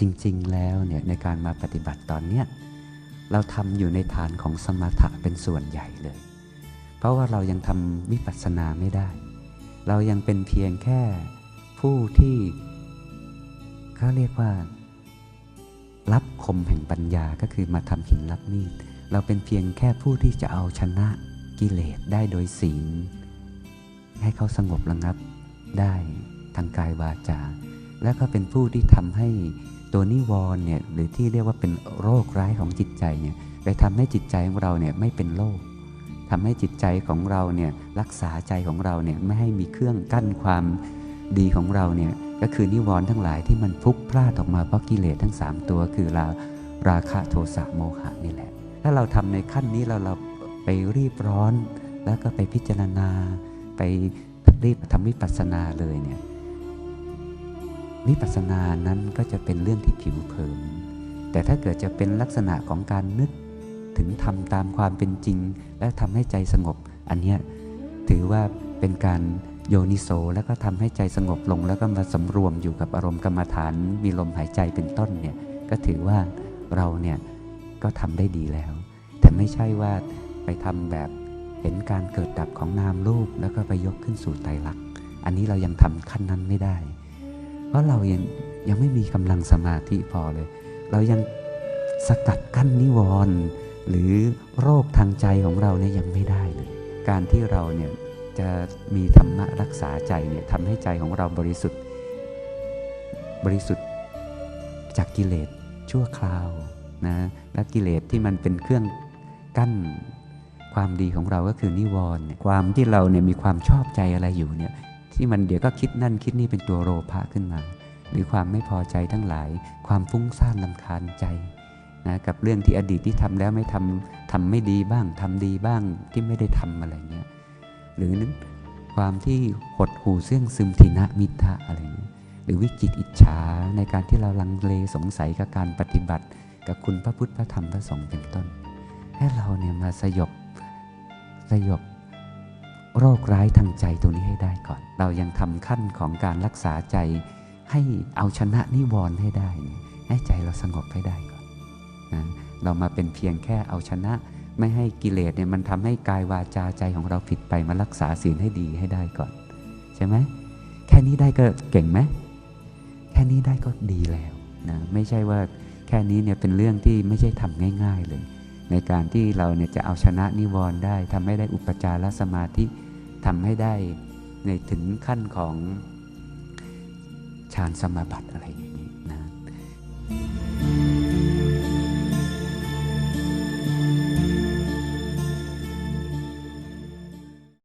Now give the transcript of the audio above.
จริงๆ แล้วเนี่ยในการมาปฏิบัติตอนเนี้ยเราทำอยู่ในฐานของสมถะเป็นส่วนใหญ่เลย เพราะว่าเรายังทำวิปัสสนาไม่ได้ เรายังเป็นเพียงแค่ผู้ที่เขาเรียกว่า รับคมแห่งปัญญาก็คือมาทำหินรับมีดเราเป็นเพียงแค่ผู้ที่จะเอาชนะกิเลสได้โดยศีล ให้เขาสงบระงับได้ทางกายวาจา และก็เป็นผู้ที่ทำให้ ตัวนิวรณ์เนี่ยหรือที่เรียกว่าเป็นโรคร้ายของจิตใจเนี่ยไปทำให้จิตใจของเราเนี่ยไม่เป็นโรคทำให้จิตใจของเราเนี่ยรักษาใจของเราเนี่ยไม่ให้มีเครื่องกั้นความดีของเราเนี่ยก็คือนิวรณ์ทั้งหลายที่มันพุกพลานออกมาเพราะกิเลสทั้ง 3 ตัว คือราราคะโทสะโมหะนี่แหละ ถ้าเราทำในขั้นนี้เราเราไปรีบร้อน แล้วก็ไปพิจารณา ไปรีบทำวิปัสสนาเลยเนี่ย วิปัสสนานั้นก็จะเป็นเรื่องที่ผิวเผิน แต่ถ้าเกิดจะเป็นลักษณะของการนึกถึงทำตามความเป็นจริง และทำให้ใจสงบ อันนี้ถือว่าเป็นการโยนิโสแล้วก็ทำให้ใจสงบลง แล้วก็มาสำรวมอยู่กับอารมณ์กรรมฐาน มีลมหายใจเป็นต้นเนี่ยก็ถือว่าเราเนี่ยก็ทำได้ดีแล้ว แต่ไม่ใช่ว่าไปทำแบบเห็นการเกิดดับของนามรูปแล้วก็ไปยกขึ้นสู่ไตรลักษณ์อันนี้เรายังทำขั้นนั้นไม่ได้ เพราะเรายังยังไม่มีกำลังสมาธิพอเลย เรายังสกัดกั้นนิวรณ์หรือโรคทางใจของเราเนี่ยยังไม่ได้เลย การที่เราเนี่ยจะมีธรรมะรักษาใจเนี่ยทำให้ใจของเราบริสุทธิ์ บริสุทธิ์จากกิเลสชั่วคราวนะและกิเลสที่มันเป็นเครื่องกั้นความดีของเราก็คือนิวรณ์ความที่เราเนี่ยมีความชอบใจอะไรอยู่เนี่ย ที่มันเดี๋ยวก็คิดนั่นคิดนี่เป็นตัวโลภะขึ้นมา หรือความไม่พอใจทั้งหลาย ความฟุ้งซ่านลำคาญใจนะกับเรื่องที่อดีตที่ทำแล้วไม่ทำทำไม่ดีบ้างทำดีบ้างที่ไม่ได้ทำอะไรเงี้ยหรือความที่หดหู่เสื่องซึมทินะมิทะอะไรเงี้ยหรือวิจิตอิจฉาในการที่เราลังเลสงสัยกับการปฏิบัติ กับคุณพระพุทธพระธรรมพระสงฆ์เป็นต้น ให้เราเนี่ยมาสยบสยบ โรคร้ายทางใจตรงนี้ให้ได้ก่อน เรายังทำขั้นของการรักษาใจ ให้เอาชนะนิวรณ์ให้ได้เนี่ยให้ใจเราสงบให้ได้ก่อนนะเรามาเป็นเพียงแค่เอาชนะ ไม่ให้กิเลสเนี่ยมันทำให้กายวาจาใจของเราผิดไปมารักษาศีลให้ดีให้ได้ก่อน ใช่ไหมแค่นี้ได้ก็เก่งไหมแค่นี้ได้ก็ดีแล้วนะไม่ใช่ว่าแค่นี้เนี่ยเป็นเรื่องที่ไม่ใช่ทำง่าย ๆเลย ในการที่เราเนี่ยจะเอาชนะนิวรณ์ได้ทำให้ได้อุปจารสมาธิทำให้ได้ในถึงขั้นของฌานสมาบัติอะไรอย่างนี้นะ